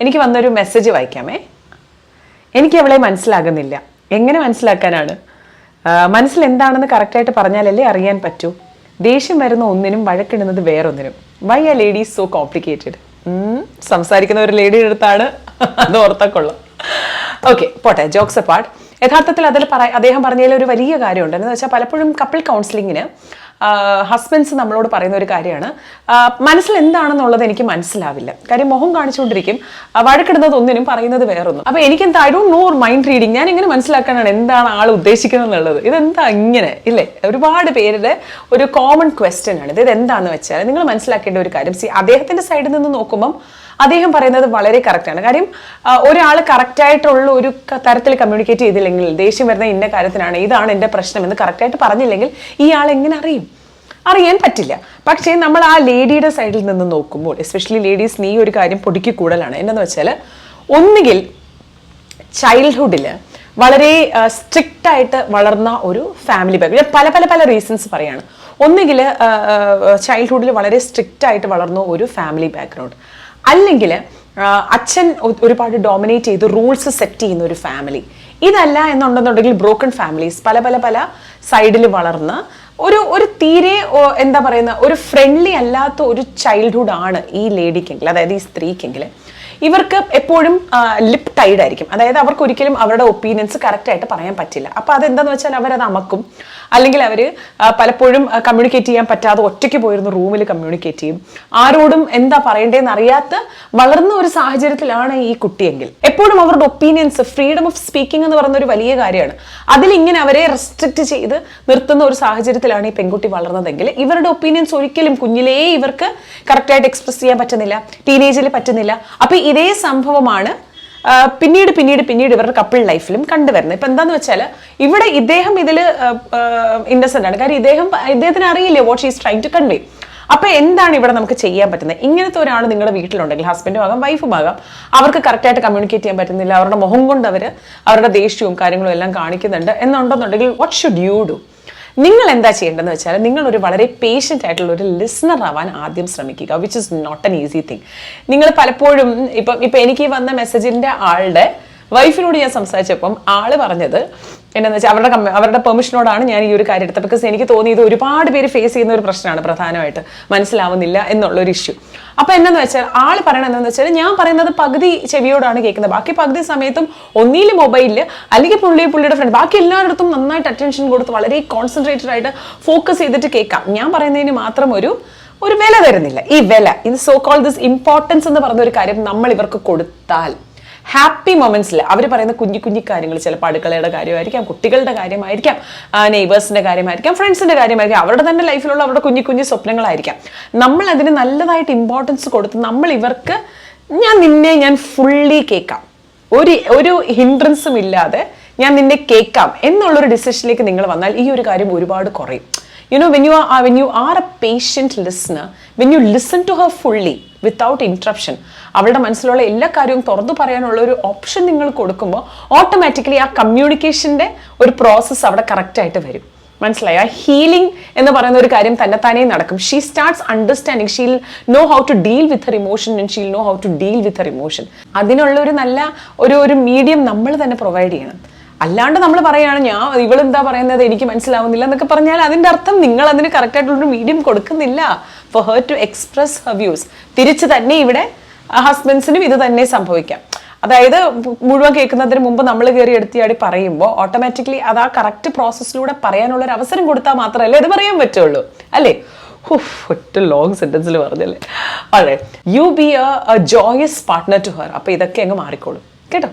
എനിക്ക് വന്നൊരു മെസ്സേജ് വായിക്കാമേ. എനിക്ക് അവളെ മനസ്സിലാകുന്നില്ല. എങ്ങനെ മനസ്സിലാക്കാനാണ്? മനസ്സിൽ എന്താണെന്ന് കറക്റ്റായിട്ട് പറഞ്ഞാലല്ലേ അറിയാൻ പറ്റൂ. ദേഷ്യം വരുന്ന ഒന്നിനും വഴക്കിടുന്നത് വേറൊന്നിനും. Why are ladies so complicated സംസാരിക്കുന്ന ഒരു ലേഡിയുടെ അടുത്താണ്. അത് ഓർത്തക്കൊള്ളാം ഓക്കെ പോട്ടെ ജോക്സ് അപ്പാർട്ട് യഥാർത്ഥത്തിൽ അതിൽ പറ അദ്ദേഹം പറഞ്ഞതിൽ ഒരു വലിയ കാര്യമുണ്ട്. എന്ന് വെച്ചാൽ പലപ്പോഴും കപ്പിൾ കൗൺസിലിങ്ങിന് ഹസ്ബൻഡ്സ് നമ്മളോട് പറയുന്ന ഒരു കാര്യമാണ്. മനസ്സിൽ എന്താണെന്നുള്ളത് എനിക്ക് മനസ്സിലാവില്ല. കാര്യം മുഖം കാണിച്ചുകൊണ്ടിരിക്കും വഴക്കിടുന്നത് ഒന്നിനും പറയുന്നത് വേറൊന്നും. അപ്പൊ എനിക്ക് എന്താ I don't know mind reading ഞാൻ എങ്ങനെ മനസ്സിലാക്കാനാണ് എന്താണ് ആൾ ഉദ്ദേശിക്കുന്നത് എന്നുള്ളത്. ഇതെന്താ ഇങ്ങനെ ഇല്ലേ? ഒരുപാട് പേരുടെ ഒരു കോമൺ ക്വസ്റ്റ്യൻ ആണ്. ഇത് ഇതെന്താന്ന് വെച്ചാൽ നിങ്ങൾ മനസ്സിലാക്കേണ്ട ഒരു കാര്യം. സി അദ്ദേഹത്തിന്റെ സൈഡിൽ നിന്ന് നോക്കുമ്പം അദ്ദേഹം പറയുന്നത് വളരെ കറക്റ്റാണ് കാര്യം ഒരാൾ കറക്റ്റായിട്ടുള്ള ഒരു തരത്തിൽ കമ്മ്യൂണിക്കേറ്റ് ചെയ്തില്ലെങ്കിൽ ദേഷ്യം വരുന്ന ഇന്ന കാര്യത്തിനാണ് ഇതാണ് എന്റെ പ്രശ്നം എന്ന് കറക്റ്റായിട്ട് പറഞ്ഞില്ലെങ്കിൽ ആൾ എങ്ങനെ അറിയും? അറിയാൻ പറ്റില്ല. പക്ഷേ നമ്മൾ ആ ലേഡിയുടെ സൈഡിൽ നിന്ന് നോക്കുമ്പോൾ എസ്പെഷ്യലി ലേഡീസ് നീ ഒരു കാര്യം പൊടിക്ക് കൂടുതലാണ് എന്നു വെച്ചാൽ ഒന്നുകിൽ ചൈൽഡ്ഹുഡിൽ വളരെ സ്ട്രിക്റ്റ് ആയിട്ട് വളർന്ന ഒരു ഫാമിലി ബാക്ക് പല പല പല റീസൺസ് പറയാണ്. ഒന്നുകിൽ ചൈൽഡ്ഹുഡിൽ വളരെ സ്ട്രിക്റ്റ് ആയിട്ട് വളർന്ന ഒരു ഫാമിലി ബാക്ക്ഗ്രൗണ്ട് അല്ലെങ്കിൽ അച്ഛൻ ഒരുപാട് ഡോമിനേറ്റ് ചെയ്ത് റൂൾസ് സെറ്റ് ചെയ്യുന്ന ഒരു ഫാമിലി ഇതല്ല എന്നുണ്ടെന്നുണ്ടെങ്കിൽ ബ്രോക്കൺ ഫാമിലീസ് പല പല പല സൈഡിൽ വളർന്ന് ഒരു ഒരു തീരെ എന്താ പറയുന്ന ഒരു ഫ്രണ്ട്ലി അല്ലാത്ത ഒരു ചൈൽഡ്ഹുഡ് ആണ് ഈ ലേഡിക്കെങ്കിൽ അതായത് ഈ സ്ത്രീക്കെങ്കിൽ ഇവർക്ക് എപ്പോഴും ലിപ് ടൈഡ് ആയിരിക്കും. അതായത് അവർക്ക് ഒരിക്കലും അവരുടെ ഒപ്പീനിയൻസ് കറക്റ്റ് ആയിട്ട് പറയാൻ പറ്റില്ല. അപ്പൊ അതെന്താന്ന് വെച്ചാൽ അവരത് അമക്കും. അല്ലെങ്കിൽ അവർ പലപ്പോഴും കമ്മ്യൂണിക്കേറ്റ് ചെയ്യാൻ പറ്റാതെ ഒറ്റയ്ക്ക് പോയിരുന്ന റൂമിൽ കമ്മ്യൂണിക്കേറ്റ് ചെയ്യും. ആരോടും എന്താ പറയേണ്ടതെന്ന് അറിയാത്ത വളർന്ന ഒരു സാഹചര്യത്തിലാണ് ഈ കുട്ടിയെങ്കിൽ. എപ്പോഴും അവരുടെ ഒപ്പീനിയൻസ് ഫ്രീഡം ഓഫ് സ്പീക്കിംഗ് എന്ന് പറയുന്ന ഒരു വലിയ കാര്യമാണ്. അതിലിങ്ങനെ അവരെ റെസ്ട്രിക്റ്റ് ചെയ്ത് നിർത്തുന്ന ഒരു സാഹചര്യത്തിലാണ് ഈ പെൺകുട്ടി വളർന്നതെങ്കിൽ ഇവരുടെ ഒപ്പീനിയൻസ് ഒരിക്കലും കുഞ്ഞിലേ ഇവർക്ക് കറക്റ്റായിട്ട് എക്സ്പ്രസ് ചെയ്യാൻ പറ്റുന്നില്ല ടീനേജിൽ പറ്റുന്നില്ല. അപ്പൊ ഇതേ സംഭവമാണ് പിന്നീട് പിന്നീട് പിന്നീട് ഇവരുടെ കപ്പിൾ ലൈഫിലും കണ്ടുവരുന്നത്. ഇപ്പൊ എന്താന്ന് വെച്ചാൽ ഇവിടെ ഇദ്ദേഹം ഇതിൽ ഇന്നസെന്റ് ആണ്. കാര്യം ഇദ്ദേഹം ഇദ്ദേഹത്തിന് അറിയില്ല what is trying to convey അപ്പൊ എന്താണ് ഇവിടെ നമുക്ക് ചെയ്യാൻ പറ്റുന്നത്? ഇങ്ങനത്തെ ഒരാൾ നിങ്ങളുടെ വീട്ടിലുണ്ടെങ്കിൽ ഹസ്ബൻഡും ആകാം വൈഫും ആകാം അവർക്ക് കറക്റ്റായിട്ട് കമ്മ്യൂണിക്കേറ്റ് ചെയ്യാൻ പറ്റുന്നില്ല. അവരുടെ മുഖം കൊണ്ട് അവർ അവരുടെ ദേഷ്യവും കാര്യങ്ങളും എല്ലാം കാണിക്കുന്നുണ്ട്. എന്നുണ്ടെന്നുണ്ടെങ്കിൽ വാട്ട് ഷുഡ് യു ഡു നിങ്ങൾ എന്താ ചെയ്യേണ്ടതെന്ന് വെച്ചാൽ നിങ്ങൾ ഒരു വളരെ പേഷ്യന്റ് ആയിട്ടുള്ള ഒരു ലിസണർ ആവാൻ ആദ്യം ശ്രമിക്കുക which is not an easy thing നിങ്ങൾ പലപ്പോഴും ഇപ്പം ഇപ്പം എനിക്ക് വന്ന മെസ്സേജിന്റെ ആളുടെ വൈഫിനോട് ഞാൻ സംസാരിച്ചപ്പം ആൾ പറഞ്ഞത് എന്നാന്ന് വെച്ചാൽ അവരുടെ കമ്മ- അവരുടെ പെർമിഷനോടാണ് ഞാൻ ഈ ഒരു കാര്യം എടുത്തത്. ബിക്കോസ് എനിക്ക് തോന്നിയത് ഒരുപാട് പേര് ഫേസ് ചെയ്യുന്ന ഒരു പ്രശ്നമാണ് പ്രധാനമായിട്ട്. മനസ്സിലാവുന്നില്ല എന്നുള്ളൊരു ഇഷ്യൂ അപ്പൊ എന്നു വെച്ചാൽ ആൾ പറയണത് എന്താന്ന് വെച്ചാൽ ഞാൻ പറയുന്നത് പകുതി ചെവിയോടാണ് കേൾക്കുന്നത്. ബാക്കി പകുതി സമയത്തും ഒന്നിയിൽ മൊബൈലിൽ അല്ലെങ്കിൽ പുള്ളി പുള്ളിയുടെ ഫ്രണ്ട് ബാക്കി എല്ലായിടത്തും നന്നായിട്ട് അറ്റൻഷൻ കൊടുത്ത് വളരെ കോൺസെൻട്രേറ്റഡ് ആയിട്ട് ഫോക്കസ് ചെയ്തിട്ട് കേൾക്കാം. ഞാൻ പറയുന്നതിന് മാത്രം ഒരു ഒരു വില തരുന്നില്ല. ഈ വില ഇത് സോ കോൾ ദിസ് ഇമ്പോർട്ടൻസ് എന്ന് പറഞ്ഞ ഒരു കാര്യം നമ്മൾ ഇവർക്ക് കൊടുത്താൽ ഹാപ്പി മൊമെന്റ്സിൽ അവർ പറയുന്ന കുഞ്ഞു കുഞ്ഞു കാര്യങ്ങൾ ചിലപ്പോൾ അടുക്കളയുടെ കാര്യമായിരിക്കാം കുട്ടികളുടെ കാര്യമായിരിക്കാം നെയ്ബേഴ്സിന്റെ കാര്യമായിരിക്കാം ഫ്രണ്ട്സിന്റെ കാര്യമായിരിക്കാം അവരുടെ തന്നെ ലൈഫിലുള്ള അവരുടെ കുഞ്ഞു കുഞ്ഞു സ്വപ്നങ്ങളായിരിക്കാം. നമ്മൾ അതിന് നല്ലതായിട്ട് ഇമ്പോർട്ടൻസ് കൊടുത്ത് നമ്മൾ ഇവർക്ക് ഞാൻ നിന്നെ ഞാൻ ഫുള്ളി കേൾക്കാം. ഒരു ഒരു ഹിൻഡ്രൻസും ഇല്ലാതെ ഞാൻ നിന്നെ കേൾക്കാം എന്നുള്ളൊരു ഡിസിഷനിലേക്ക് നിങ്ങൾ വന്നാൽ ഈ ഒരു കാര്യം ഒരുപാട് കുറയും. You know when you are when you are a patient listener when you listen to her fully without interruption അവളുടെ മനസ്സിലുള്ള എല്ലാ കാര്യവും തുറന്നു പറയാനുള്ള ഒരു ഓപ്ഷൻ നിങ്ങൾ കൊടുക്കുമ്പോൾ ഓട്ടോമാറ്റിക്കലി ആ കമ്മ്യൂണിക്കേഷന്റെ ഒരു പ്രോസസ്സ് അവിടെ കറക്റ്റായിട്ട് വരും. മനസ്സിലായി? ആ ഹീലിംഗ് എന്ന് പറയുന്ന ഒരു കാര്യം തന്നെത്താനേ നടക്കും. She starts understanding she'll know how to deal with her emotion and she'll know how to deal with her emotion അതിനുള്ള ഒരു നല്ല ഒരു ഒരു മീഡിയം നമ്മൾ തന്നെ പ്രൊവൈഡ് ചെയ്യണം. അല്ലാണ്ട് നമ്മൾ പറയുകയാണ് ഞാൻ ഇവളെന്താ പറയുന്നത്? എനിക്ക് മനസ്സിലാവുന്നില്ല എന്നൊക്കെ പറഞ്ഞാൽ അതിന്റെ അർത്ഥം നിങ്ങൾ അതിന് കറക്റ്റ് ആയിട്ടുള്ള മീഡിയം കൊടുക്കുന്നില്ല. For her to express her views തിരിച്ച് തന്നെ ഇവിടെ ഹസ്ബൻഡ്സിനും ഇത് തന്നെ സംഭവിക്കാം. അതായത് മുഴുവൻ കേൾക്കുന്നതിന് മുമ്പ് നമ്മൾ കയറി എടുത്തിയാടി പറയുമ്പോൾ ഓട്ടോമാറ്റിക്കലി അത് ആ കറക്റ്റ് പ്രോസസ്സിലൂടെ പറയാനുള്ള ഒരു അവസരം കൊടുത്താൽ മാത്രമല്ലേ ഇത് പറയാൻ പറ്റുള്ളൂ. അല്ലേ? ഒറ്റ ലോങ് സെന്റൻസിൽ പറഞ്ഞല്ലേ. അതെ you be a joyous partner to her അപ്പൊ ഇതൊക്കെ അങ്ങ് മാറിക്കോളും. കേട്ടോ?